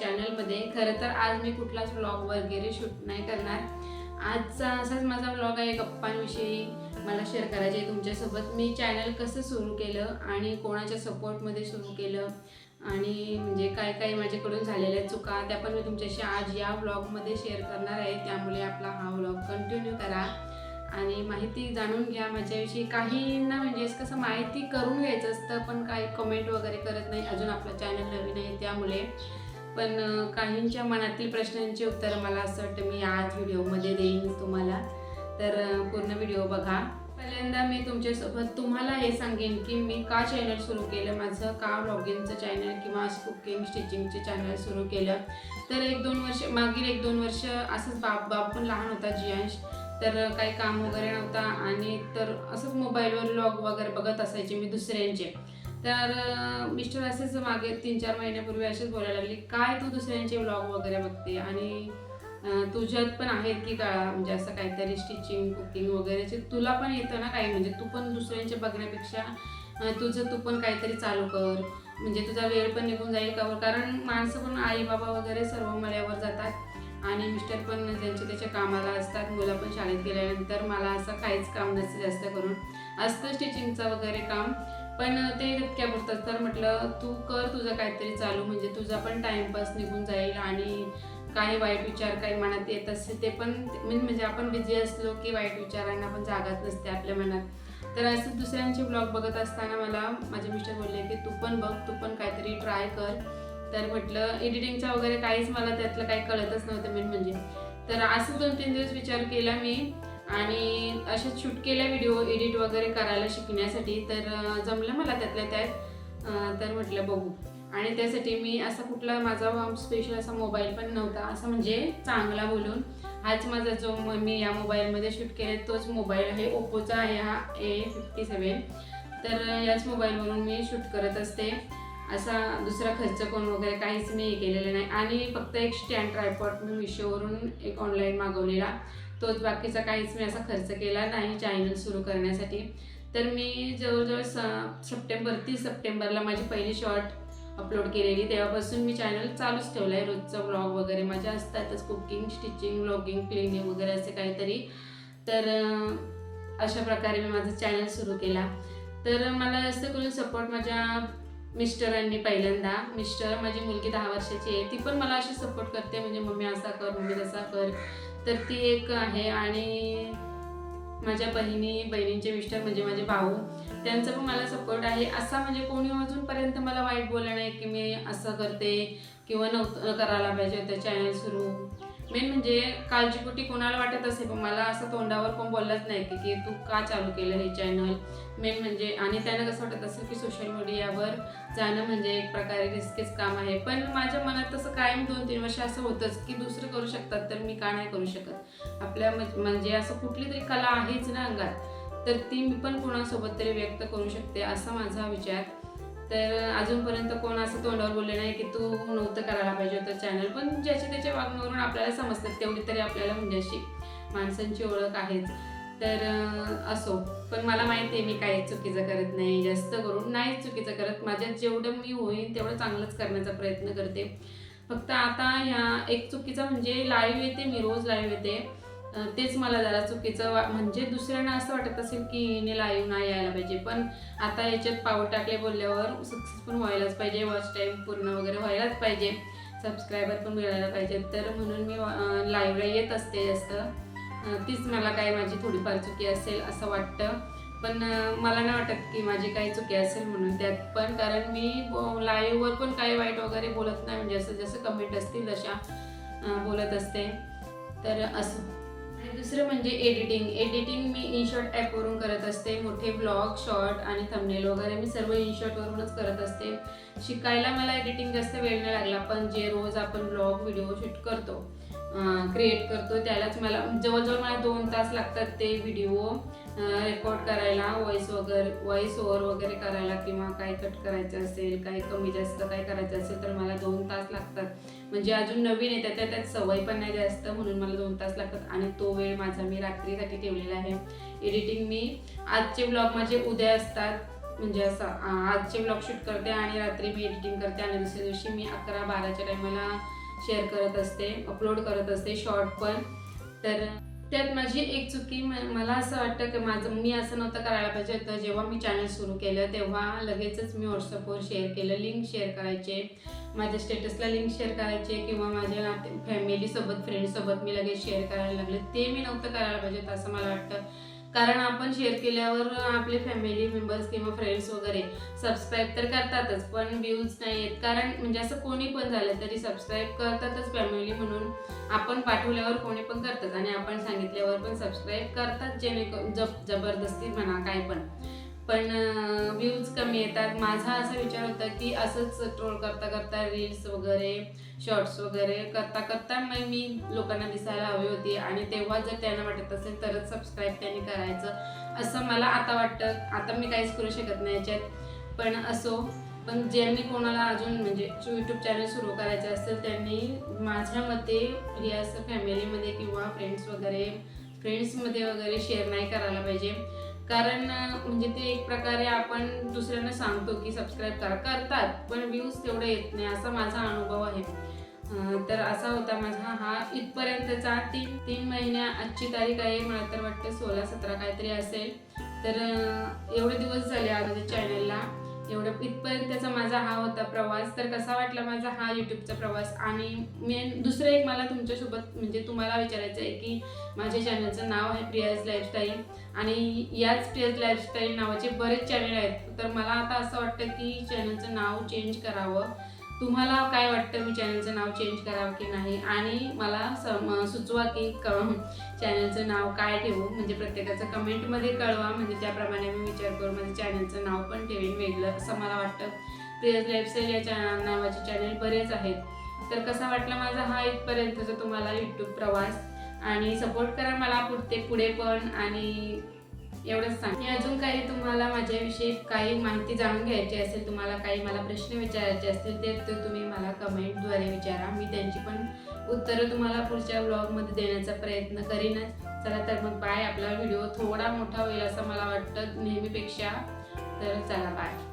चॅनलमध्ये खरं तर आज मी कुठलाच व्लॉग वगैरे शूट नाही करणार. आजचा असाच माझा व्लॉग आहे गप्पांविषयी. मला शेअर करायचे आहे तुमच्यासोबत. मी चॅनल कसं सुरू केलं आणि कोणाच्या सपोर्टमध्ये सुरू केलं आणि म्हणजे काय काय माझ्याकडून झालेल्या चुका त्या पण मी तुमच्याशी आज या व्लॉगमध्ये शेअर करणार आहे. त्यामुळे आपला हा व्लॉग कंटिन्यू करा. आणि माहिती जाणून घ्या माझ्याविषयी. काहींना म्हणजे कसं माहिती करून घ्यायचं असतं पण काही कमेंट वगैरे करत नाही. अजून आपलं चॅनल नवीन आहे त्यामुळे. पण काहींच्या मनातील प्रश्नांची उत्तरं मला असं वाटतं मी आज व्हिडिओमध्ये देईन तुम्हाला. तर पूर्ण व्हिडिओ बघा. पहिल्यांदा मी तुमच्यासोबत तुम्हाला हे सांगेन की मी का चॅनल सुरू केलं माझं का ब्लॉगिंगचं चॅनल किंवा कुकिंग स्टिचिंगचे चॅनल सुरू केलं. तर एक दोन वर्ष मागील एक दोन वर्ष असंच बाप बाप पण लहान होता जियांश. तर काही काम वगैरे नव्हता आणि तर असंच मोबाईलवर लॉग वगैरे बघत असायचे मी दुसऱ्यांचे. तर मिस्टर असेच मागे तीन चार महिन्यापूर्वी असेच बोलायला लागली काय तू दुसऱ्यांचे ब्लॉग वगैरे बघते? आणि तुझ्यात पण आहेत की का म्हणजे असं काहीतरी स्टिचिंग कुकिंग वगैरेचे? तुला पण येतं ना काही? म्हणजे तू पण दुसऱ्यांचे बघण्यापेक्षा तुझं तू पण काहीतरी चालू कर. म्हणजे तुझा वेळ पण निघून जाईल का? कारण माणसं पण आई बाबा वगैरे सर्व मळ्यावर जातात. आणि मिस्टर पण ज्यांचे त्याच्या कामाला असतात मुलं पण शाळेत गेल्यानंतर मला असं काहीच काम नसतं जास्त करून. असतं स्टिचिंगचं वगैरे काम. पण ते इतक्या पुरतं तर म्हटलं तू कर तुझं काहीतरी चालू म्हणजे तुझा पण टाइमपास निघून जाईल आणि काही वाईट विचार काही मनात येत असते ते पण म्हणजे म्हणजे आपण बिझी असलो की वाईट विचारांना पण जागाच नसते आपल्या मनात. तर असं दुसऱ्यांचे ब्लॉग बघत असताना मला माझे मिस्टर बोलले की तू पण बघ तू पण काहीतरी ट्राय कर. तर म्हटलं एडिटिंगचा वगैरे काहीच मला त्यातलं काही कळतच नव्हतं मेन म्हणजे. तर असं दोन तीन दिवस विचार केला मी. आणि असे शूट केल्या व्हिडिओ एडिट वगैरे करायला शिकण्यासाठी तर जमलं मला त्यातल्या त्यात. तर म्हटलं बघू. आणि त्यासाठी मी असा कुठला माझा स्पेशल असा मोबाईल पण नव्हता. असं म्हणजे चांगला बोलून. हाच माझा जो म- मी या मोबाईलमध्ये शूट केला तोच मोबाईल आहे. ओप्पोचा आहे हा ए फिफ्टी सेवन तर याच मोबाईलवरून मी शूट करत असते. असा दुसरा खर्च कोण वगैरे काहीच मी हे केलेलं नाही. आणि फक्त एक स्टँड ट्रायपॉट मी मिशोवरून एक ऑनलाईन मागवलेला. तोच बाकीचा काहीच मी असा खर्च केला नाही चॅनल सुरू करण्यासाठी. तर मी जवळजवळ स सप्टेंबर तीस सप्टेंबरला माझी पहिली शॉर्ट अपलोड केलेली. तेव्हापासून मी चॅनल चालूच ठेवलं आहे रोजचा ब्लॉग वगैरे माझ्या असतातच. कुकिंग स्टिचिंग ब्लॉगिंग क्लिनिंग वगैरे असे काहीतरी. तर अशा प्रकारे मी माझं चॅनल सुरू केला. तर मला जास्त करून सपोर्ट माझ्या मिस्टरांनी पहिल्यांदा. मिस्टर माझी मुलगी दहा वर्षाची आहे. ती पण मला अशी सपोर्ट करते. म्हणजे मम्मी असा कर मम्मी तसा कर. तर ती एक आहे आणि माझ्या बहिणी बहिणींचे मिस्टर म्हणजे माझे भाऊ त्यांचा पण मला सपोर्ट आहे. असा म्हणजे कोणी अजूनपर्यंत मला वाईट बोललं नाही की मी असं करते किंवा नव्हतं करायला पाहिजे होतं चॅनल सुरू. मेन म्हणजे काळजीपोटी कोणाला वाटत असेल पण मला असं तोंडावर कोण बोललंच नाही की की तू का चालू केलं हे चॅनल मेन म्हणजे आणि त्यांना कसं वाटत असेल की सोशल मीडियावर जाणं म्हणजे एक प्रकारे रिस्कीच काम आहे. पण माझ्या मनात तसं कायम दोन तीन वर्ष असं होतंच की दुसरं करू शकतात तर मी का नाही करू शकत? आपल्या म्हणजे असं कुठली तरी कला आहेच ना अंगात तर ती मी पण कोणासोबत तरी व्यक्त करू शकते असा माझा विचार. तर अजूनपर्यंत कोण असं तोंडावर बोलले नाही की तू नव्हतं करायला पाहिजे होतं चॅनल पण ज्याच्या त्याच्या वागण्यावरून आपल्याला समजतात तेवढी तरी आपल्याला म्हणजे अशी माणसांची ओळख आहेच. तर असो. पण मला माहिती आहे मी काही चुकीचं करत नाही जास्त करून नाहीच चुकीचं करत. माझ्यात जेवढं मी होईन तेवढं चांगलंच करण्याचा प्रयत्न करते. फक्त आता ह्या एक चुकीचा म्हणजे लाईव्ह येते मी रोज लाईव्ह येते. तेच मला जरा चुकीचं वा म्हणजे दुसऱ्यांना असं वाटत असेल की हिने लाईव्ह नाही यायला पाहिजे. पण आता याच्यात पाऊल टाकले बोलल्यावर सक्सेसफुल पण व्हायलाच पाहिजे. वॉच टाईम पूर्ण वगैरे व्हायलाच पाहिजे. सबस्क्रायबर पण मिळायला पाहिजे. तर म्हणून मी लाईव्हला येत असते जास्त. तीच मला काय माझी थोडीफार चुकी असेल असं वाटतं. पण मला नाही वाटत की माझी काही चुकी असेल म्हणून त्यात. पण कारण मी लाईव्हवर पण काही वाईट वगैरे बोलत नाही. म्हणजे असं जसं कमेंट असतील तशा बोलत असते. तर असं आणि दुसरं म्हणजे एडिटिंग एडिटिंग मी इनशॉट ॲपवरून करत असते. मोठे ब्लॉग शॉर्ट आणि थंबनेल वगैरे मी सर्व इनशॉटवरूनच करत असते. शिकायला मला एडिटिंग जास्त वेळ नाही लागला पण जे रोज आपण ब्लॉग व्हिडिओ शूट करतो क्रिएट करतो त्यालाच मला जवळजवळ मला दोन तास लागतात ते व्हिडिओ रेकॉर्ड करायला व्हॉइस वगैरे व्हॉइस ओव्हर वगैरे करायला किंवा काय कट करायचं असेल काही कमी जास्त काय करायचं असेल तर मला दोन तास म्हणजे अजून नवीन आहे त्याच्या त्यात सवय पण नाही जास्त म्हणून मला दोन तास लागतात. आणि तो वेळ माझा मी रात्रीसाठी ठेवलेला आहे. एडिटिंग मी आजचे ब्लॉग माझे उद्या असतात. म्हणजे असं आजचे ब्लॉग शूट करते आणि रात्री मी एडिटिंग करते. आणि दुसऱ्या दिवशी मी अकरा बाराच्या टायमाला शेअर करत असते अपलोड करत असते शॉर्ट पण. तर त्यात माझी एक चुकी मला असं वाटतं की माझं मी असं नव्हतं करायला पाहिजे. होतं जेव्हा मी चॅनल सुरू केलं तेव्हा लगेचच मी व्हॉट्सअपवर शेअर केलं. लिंक शेअर करायचे. माझ्या स्टेटसला लिंक शेअर करायचे किंवा माझ्या नाते फॅमिलीसोबत फ्रेंडसोबत मी लगेच शेअर करायला लागले. ते मी नव्हतं करायला पाहिजे होतं असं मला वाटतं. कारण आपण शेअर केल्यावर आपले फॅमिली मेंबर्स किंवा फ्रेंड्स वगैरे सबस्क्राईब तर करतातच पण व्ह्यूज नाही आहेत कारण म्हणजे असं कोणी पण झालं तरी सबस्क्राईब करतातच फॅमिली म्हणून. आपण पाठवल्यावर कोणी पण करतात आणि आपण सांगितल्यावर पण सबस्क्राईब करतात जेणेकरून जब जबरदस्ती म्हणा काय पण. पण व्ह्यूज कमी येतात. माझा असा विचार होता की असंच ट्रोल करता करता रील्स वगैरे शॉर्ट्स वगैरे करता करता मग मी लोकांना दिसायला हवी होती. आणि तेव्हा जर त्यांना वाटत असेल तरच सबस्क्राईब त्यांनी करायचं. असं मला आता वाटतं. आता मी काहीच करू शकत नाही याच्यात. पण असो. पण ज्यांनी कोणाला अजून म्हणजे यूट्यूब चॅनल सुरू करायचं असेल त्यांनी माझ्या मते हे असं फॅमिलीमध्ये किंवा फ्रेंड्स वगैरे फ्रेंड्समध्ये वगैरे शेअर नाही करायला पाहिजे. कारण म्हणजे ते एक प्रकारे आपण दुसऱ्यांना सांगतो की सबस्क्राईब करा करतात पण व्ह्यूज तेवढे येत नाही असा माझा अनुभव आहे. तर असा होता माझा हा इथपर्यंतचा तीन तीन महिन्या आजची तारीख आहे. मला तर वाटतं सोळा सतरा काहीतरी असेल. तर एवढे दिवस झाले आज माझ्या चॅनलला एवढं इथपर्यंतचा माझा हा होता प्रवास. तर कसा वाटला माझा हा यूट्यूबचा प्रवास? आणि मेन दुसरं एक मला तुमच्यासोबत म्हणजे तुम्हाला विचारायचं आहे की माझ्या चॅनलचं नाव आहे प्रियाज लाईफस्टाईल आणि याच प्रियाज लाईफस्टाईल नावाचे बरेच चॅनल आहेत. तर मला आता असं वाटतं की चॅनलचं नाव चेंज करावं. तुम्हाला काय वाटतं? मी चॅनलचं नाव चेंज करावं की नाही? आणि मला सम सुचवा की क चॅनलचं नाव काय ठेवू? म्हणजे प्रत्येकाचं कमेंटमध्ये कळवा. म्हणजे त्याप्रमाणे मी विचार करून माझं चॅनलचं नाव पण ठेवेन वेगळं असं मला वाटतं. प्रियस लाईफस्टाईल या चॅ नावाचे चॅनल बरेच आहेत. तर कसा वाटला माझा हा इथपर्यंतचा तुम्हाला यूट्यूब प्रवास? आणि सपोर्ट करा मला पुढते पुढे पण. आणि एवढंच सांग. मी अजून काही तुम्हाला माझ्याविषयी काही माहिती जाणून घ्यायची असेल तुम्हाला काही मला प्रश्न विचारायचे असतील ते तर तुम्ही मला कमेंटद्वारे विचारा. मी त्यांची पण उत्तरं तुम्हाला पुढच्या ब्लॉगमध्ये देण्याचा प्रयत्न करीनच. चला तर मग बाय आपला व्हिडिओ थोडा मोठा होईल असं मला वाटतं नेहमीपेक्षा. तर चला बाय